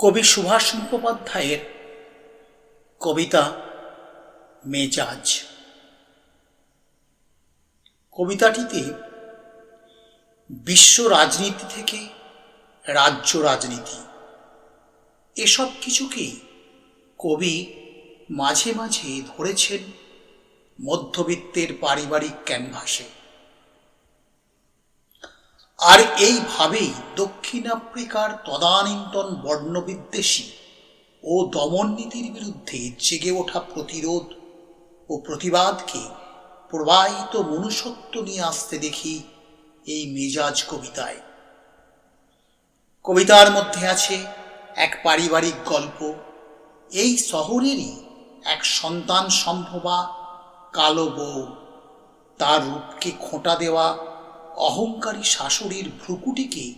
কবি সুভাষ মুখোপাধ্যায়ের কবিতা মেজাজ কবিতাটিতে বিশ্ব রাজনীতি থেকে রাজ্য রাজনীতি, এসব কিছুকেই কবি মাঝে মাঝে ধরেছেন মধ্যবিত্তের পারিবারিক ক্যানভাসে। আর এইভাবেই দক্ষিণ আফ্রিকার তদানীন্তন বর্ণবিদ্বেষী ও দমননীতির বিরুদ্ধে জেগে ওঠা প্রতিরোধ ও প্রতিবাদকে প্রবাহিত মনুষ্যত্ব নিয়ে আসতে দেখি এই মেজাজ কবিতায়। কবিতার মধ্যে আছে এক পারিবারিক গল্প। এই শহরেরই এক সন্তান সম্ভবা কালো বউ। তার রূপকে খোঁটা দেওয়া অহংকারী শাশুড়ির ভ্রুকুটিকে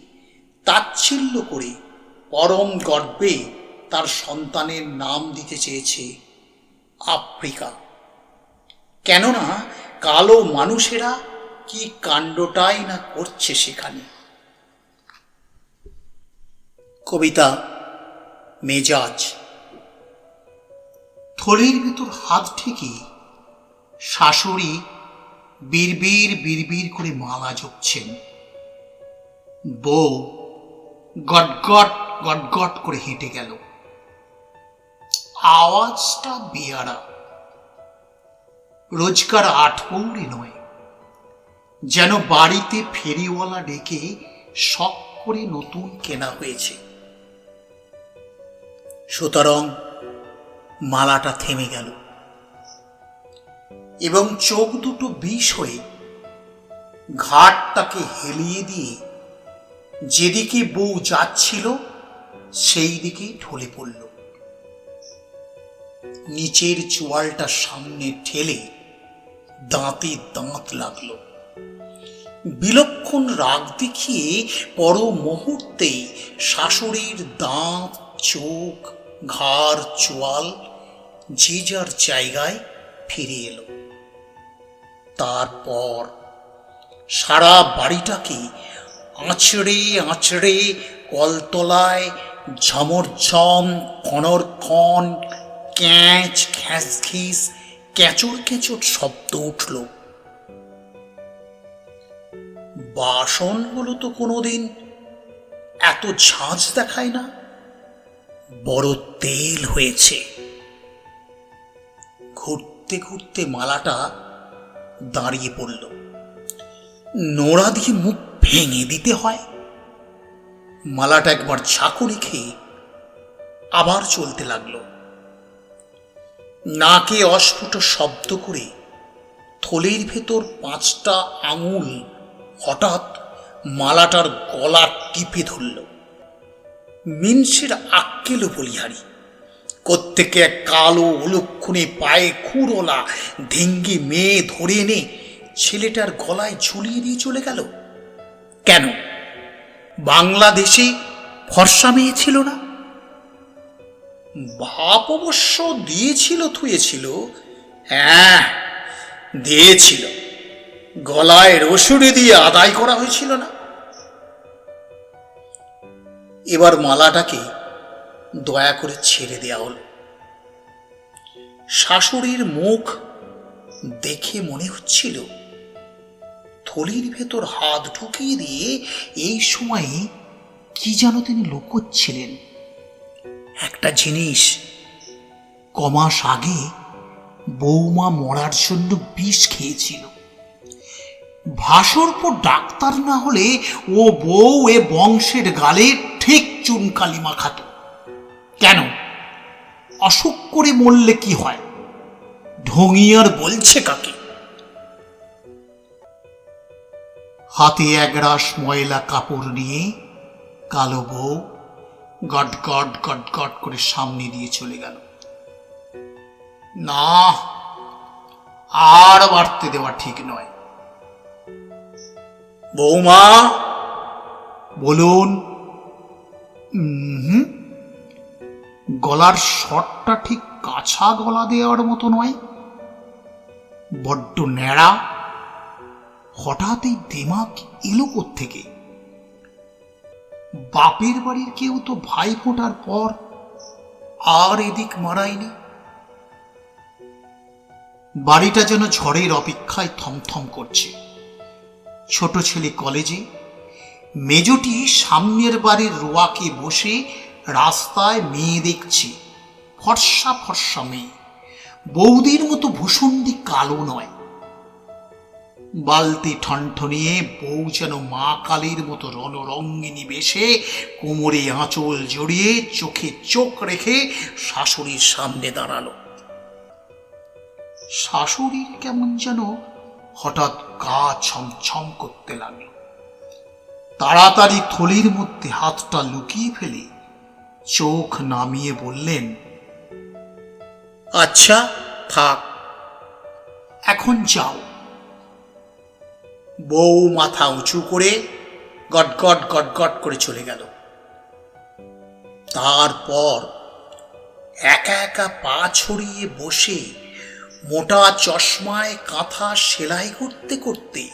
তাচ্ছিল্য করে পরম গর্বে তার সন্তানের নাম দিতে চেয়েছে আফ্রিকা। কেননা কালো মানুষেরা কি কাণ্ডটাই না করছে সেখানে। কবিতা, মেজাজ। থলির ভেতর হাত ঠেকে শাশুড়ি বিড়বিড় বিড়বিড় করে মালা জপছেন বউ গটগট গটগট করে হেঁটে গেল। আওয়াজটা বেয়ারা। রোজকার আঠৌরে নয়। যেন বাড়িতে ফেরিওয়ালা ডেকে শখ করে নতুন কেনা হয়েছে। সুতরাং মালাটা থেমে গেল। এবং চোখ দুটো বিষ হয়ে ঘাটটাকে হেলিয়ে দিয়ে যেদিকে বউ যাচ্ছিল সেই দিকেই ঢলে পড়ল। নিচের চোয়ালটা সামনে ঠেলে দাঁতে দাঁত লাগল। বিলক্ষণ রাগ দেখিয়ে পর মুহূর্তেই শাশুড়ির দাঁত, চোখ, ঘাড়, চোয়াল যে যার জায়গায় ফিরে এলো। তারপর সারা বাড়িটাকে আঁচড়ে আঁচড়ে কলতলায় ঝমরঝম কনর ক্ষণ ক্যাঁচ খ্যাঁচ খিস ক্যাচর কেঁচর শব্দ উঠল। বাসনগুলো তো কোনোদিন এত ঝাঁঝ দেখায় না, বড় তেল হয়েছে। ঘুরতে ঘুরতে মালাটা দাঁড়িয়ে পড়ল। নোড়া দিয়ে মুখ ভেঙে দিতে হয়। মালাটা একবার ঝাঁকুনি খেয়ে আবার চলতে লাগল। নাকে অস্ফুট শব্দ করে থলির ভেতর পাঁচটা আঙুল হঠাৎ মালাটার গলা টিপে ধরল। মিনসের আক্কেল বলিহারি। কোত্থেকে এক কালো অলক্ষণে পায়ে খুঁড়োলা ধেঙ্গি মেয়ে ধরে এনে ছেলেটার গলায় ঝুলিয়ে দিয়ে চলে গেল। কেন? বাংলাদেশে ফর্সা মেয়ে ছিল না? বাপ অবশ্য দিয়েছিল, থুয়েছিল। হ্যাঁ দিয়েছিল। গলায় রসুরি দিয়ে আদায় করা হয়েছিল না। এবার মালাটাকে দয়া করে ছেড়ে দেওয়া হলো। শাশুড়ির মুখ দেখে মনে হচ্ছিল, থলির ভেতর হাত ঢুকিয়ে দিয়ে এই সময়ে কি যেন তিনি লুকোচ্ছিলেন। একটা জিনিস কমাস আগে বৌমা মরার জন্য বিষ খেয়েছিল। ভাসর পর ডাক্তার না হলে ও বউ এ বংশের গালে ঠিক চুনকালি মাখাত। কেন? অসুখ করে মরলে কি হয়? ঢঙিয়ার বলছে কাকে? হাতে একরাশ ময়লা কাপড় নিয়ে কালো বউ গট গট গট গট করে সামনে দিয়ে চলে গেল। না, আর বাড়তে দেওয়া ঠিক নয়। বৌমা, বলুন। উম গলার শটটা ঠিক কাছা গলা দেওয়ার মতো নয়। বড্ড ন্যাড়া। হঠাৎ এই দিমাগ এলো থেকে বাপের বাড়ির কেউ তো ভাই ফোটার পর আর এদিক মারায়নি। বাড়িটা যেন ঝড়ের অপেক্ষায় থমথম করছে। ছোট ছেলে কলেজে, মেজটি সামনের বাড়ির রোয়াকে বসে রাস্তায় মেয়ে দেখছে, ফর্সা ফর্সা মেয়ে। বৌদির মতো ভূষণ্ডি কালো নয়। বালতি ঠনঠনিয়ে বউ যেন মা কালীর মতো রণরঙ্গিনী বেশে কোমরে আঁচল জড়িয়ে চোখে চোখ রেখে শাশুড়ির সামনে দাঁড়াল। শাশুড়ির কেমন যেন হঠাৎ গা ছমছম করতে লাগল। তাড়াতাড়ি থলির মধ্যে হাতটা লুকিয়ে ফেলে চোখ নামিয়ে বললেন আচ্ছা থাক। এখন যাও। বউ মাথা উঁচু করে গটগট গটগট করে চলে গেল। তারপর একা একা পা ছড়িয়ে বসে মোটা চশমায় কাঁথা সেলাই করতে করতে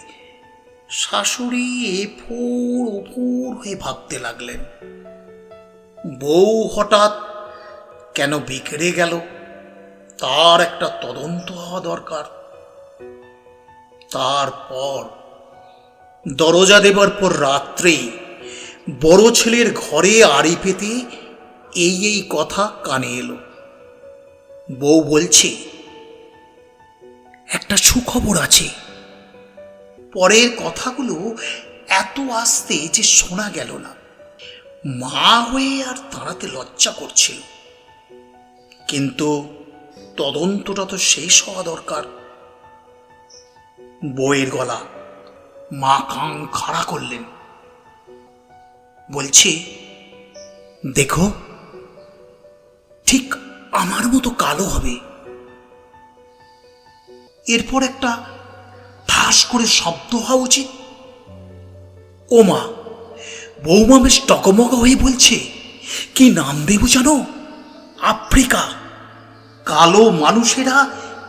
শাশুড়ি এফোর ওপর হয়ে ভাবতে লাগলেন। বউ হঠাৎ কেন বিগড়ে গেল? তার একটা তদন্ত হওয়া দরকার। তারপর দরজা দেবার পর রাত্রেই বড় ছেলের ঘরে আড়ি পেতে এই এই কথা কানে এলো। বউ বলছে, একটা সুখবর আছে। পরের কথাগুলো এত আস্তে যে শোনা গেল না। মা হয়ে আর দাঁড়াতে লজ্জা করছিল। কিন্তু তদন্তটা তো শেষ হওয়া দরকার। বইয়ের গলা মা কান খাড়া করলেন। বলছি, দেখো, ঠিক আমার মতো কালো হবে। এরপর একটা ঠাস করে শব্দ হওয়া উচিত। ও মা বৌমা বেশ টকমকা হয়ে বলছে, কি নাম দেব জানো? আফ্রিকা। কালো মানুষেরা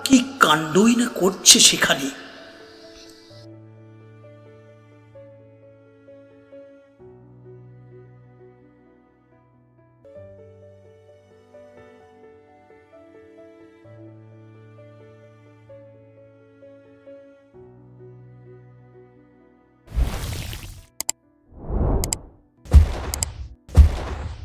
কি কাণ্ডই না করছে সেখানে?